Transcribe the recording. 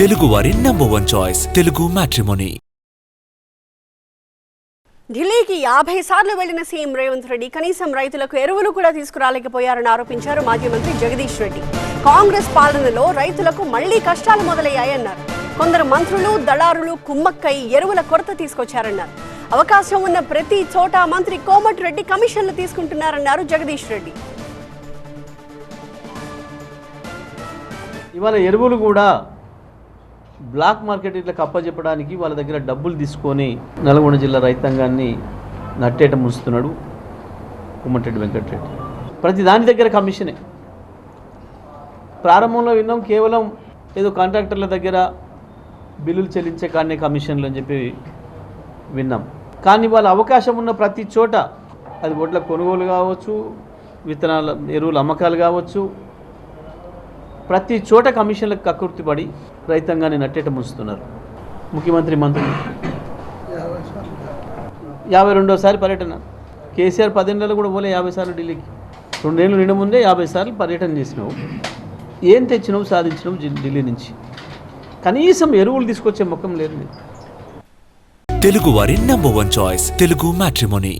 తెలుగువారి number one choice Telugu matrimony ఢిల్లీకి యాభై సార్లు వెళ్ళిన సీఎం రేవంత్ రెడ్డి కనీసం రైతులకు ఎరువులు కూడా తీసుకురాలేకపోయారని ఆరోపించారు మాజీ మంత్రి జగదీష్ రెడ్డి. కాంగ్రెస్ పాలనలో రైతులకు మళ్ళీ కష్టాలు మొదలయ్యాయన్నారు. కొందరు మంత్రులు దళారులు కుమ్మక్కై ఎరువుల కొరత తీసుకొచ్చారన్నారు. అవకాశం ఉన్న ప్రతి చోట మంత్రి కోమటిరెడ్డి కమిషన్లు తీసుకుంటున్నారన్నారు జగదీష్ రెడ్డి. ఇవాళ ఎరువులు కూడా బ్లాక్ మార్కెట్ ఇట్లా కప్పజెప్పడానికి వాళ్ళ దగ్గర డబ్బులు తీసుకొని నల్గొండ జిల్లా రైతాంగాన్ని నట్టేట ముంచుతున్నాడు కుమ్మటిరెడ్డి వెంకటరెడ్డి. ప్రతి దాని దగ్గర కమిషనే. ప్రారంభంలో విన్నాం కేవలం ఏదో కాంట్రాక్టర్ల దగ్గర బిల్లులు చెల్లించే కానీ కమిషన్లు అని చెప్పి విన్నాం. కానీ వాళ్ళ అవకాశం ఉన్న ప్రతి చోట అది ఒడ్ల కొనుగోలు కావచ్చు విత్తనాల ఎరువుల అమ్మకాలు కావచ్చు ప్రతి చోట కమిషన్లకు కకృతి పడి రైతాంగాన్ని నట్టేట ముంచుతున్నారు. ముఖ్యమంత్రి మంత్రులు యాభై రెండోసారి పర్యటన. కేసీఆర్ పదిహేను కూడా పోలే యాభై సార్లు ఢిల్లీకి. రెండేళ్ళు నిండు ముందే యాభై సార్లు పర్యటన చేసినావు. ఏం తెచ్చినావు సాధించినావు ఢిల్లీ నుంచి? కనీసం ఎరువులు తీసుకొచ్చే ముఖం లేదు. తెలుగు వారి number one choice Telugu matrimony